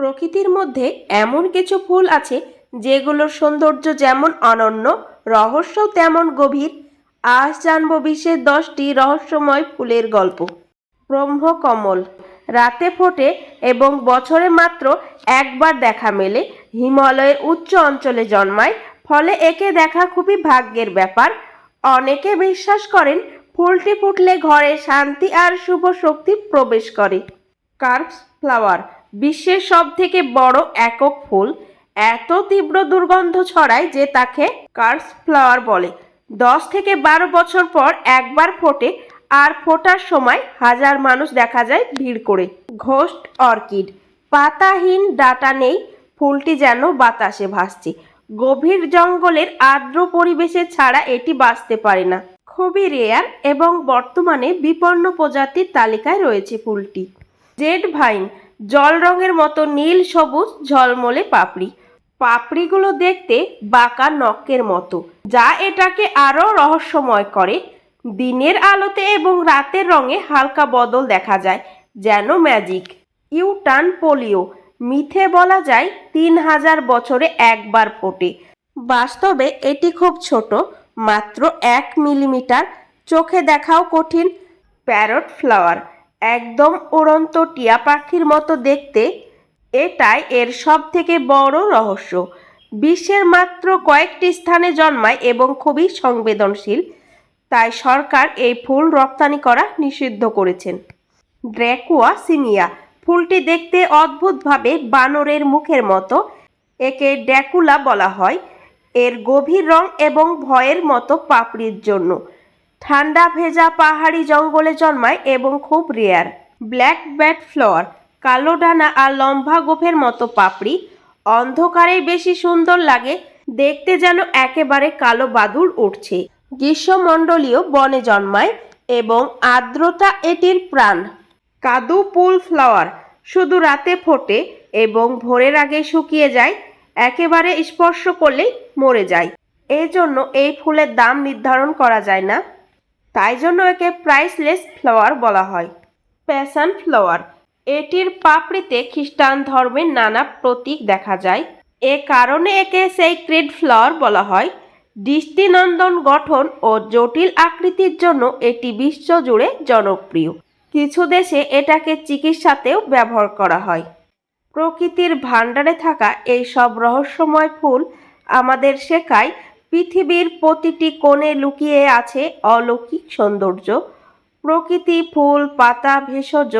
প্রকৃতির মধ্যে এমন কিছু ফুল আছে যেগুলোর সৌন্দর্য যেমন অনন্য, রহস্যও তেমন গভীর। আজ জানব বিশ্বের দশটি রহস্যময় ফুলের গল্প। ব্রহ্মকমল রাতে ফোটে এবং বছরে মাত্র একবার দেখা মেলে। হিমালয়ের উচ্চ অঞ্চলে জন্মায়, ফলে একে দেখা খুবই ভাগ্যের ব্যাপার। অনেকে বিশ্বাস করেন ফুলটি ফুটলে ঘরে শান্তি আর শুভ শক্তি প্রবেশ করে। Corpse flower. বিশ্বের সব থেকে বড় একক ফুল। এত তীব্র দুর্গন্ধ ছড়ায় যে তাকে কার্স ফ্লাওয়ার বলে। দশ থেকে বারো বছর পর একবার ফোটে, আর ফোটার সময় হাজার মানুষ দেখা যায় ভিড় করে। Ghost orchid. পাতাহীন ডাটা নেই, ফুলটি যেন বাতাসে ভাসছে। গভীর জঙ্গলের আর্দ্র পরিবেশে ছাড়া এটি বাঁচতে পারে না। খুবই রেয়ার এবং বর্তমানে বিপন্ন প্রজাতির তালিকায় রয়েছে ফুলটি। Jade vine. জল রঙের মতো নীল, সবুজ, ঝলমলে পাপড়ি। পাপড়িগুলো দেখতে বাঁকা নকের মতো, যা এটাকে আরও রহস্যময় করে। দিনের আলোতে এবং রাতের রঙে হালকা বদল দেখা যায়, যেন ম্যাজিক। ইউটান পোলিও, মিথে বলা যায় তিন হাজার বছরে একবার ফোটে। বাস্তবে এটি খুব ছোট, মাত্র এক মিলিমিটার, চোখে দেখাও কঠিন। প্যারট ফ্লাওয়ার একদম উড়ন্ত টিয়া পাখির মতো দেখতে, এটাই এর সব থেকে বড় রহস্য। বিশ্বের মাত্র কয়েকটি স্থানে জন্মায় এবং খুবই সংবেদনশীল, তাই সরকার এই ফুল রপ্তানি করা নিষিদ্ধ করেছেন। ড্র্যাকুয়া সিনিয়া ফুলটি দেখতে অদ্ভুতভাবে বানরের মুখের মতো, একে ড্যাকুলা বলা হয়। এর গভীর রং এবং ভয়ের মতো পাপড়ির জন্য। ঠান্ডা ভেজা পাহাড়ি জঙ্গলে জন্মায় এবং খুব রেয়ার ব্ল্যাক ব্যাট ফ্লাওয়ার কালো ডানা আর লম্বা গোফের মতো পাপড়ি। অন্ধকারে বেশি সুন্দর লাগে, দেখতে যেন একেবারে কালো বাদুর উঠছে। গ্রীষ্মমণ্ডলীয় বনে জন্মায় এবং আর্দ্রতা এটির প্রাণ। কাদু পুল ফ্লাওয়ার শুধু রাতে ফোটে এবং ভোরের আগে শুকিয়ে যায়, একেবারে স্পর্শ করলেই মরে যায়। এই জন্য এই ফুলের দাম নির্ধারণ করা যায় না। তাই জন্য একে প্রাইসলেস ফ্লাওয়ার বলা হয়। প্যাশন ফ্লাওয়ার এটির পাপড়িতে খ্রিস্টান ধর্মের নানা প্রতীক দেখা যায়। এ কারণে একে সেইক্রেড ফ্লাওয়ার বলা হয়। দৃষ্টিনন্দন গঠন ও জটিল আকৃতির জন্য এটি বিশ্বজুড়ে জনপ্রিয়। কিছু দেশে এটাকে চিকিৎসাতেও ব্যবহার করা হয়। প্রকৃতির ভাণ্ডারে থাকা এই সব রহস্যময় ফুল আমাদের শেখায় পৃথিবীর প্রতিটি কোণে লুকিয়ে আছে অলৌকিক সৌন্দর্য, প্রকৃতি, ফুল, পাতা, ভেষজ,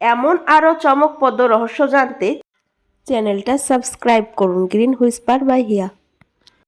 এমন আরও চমকপ্রদ রহস্য জানতে চ্যানেলটা সাবস্ক্রাইব করুন গ্রিন হুইস্পার বাই হিয়া।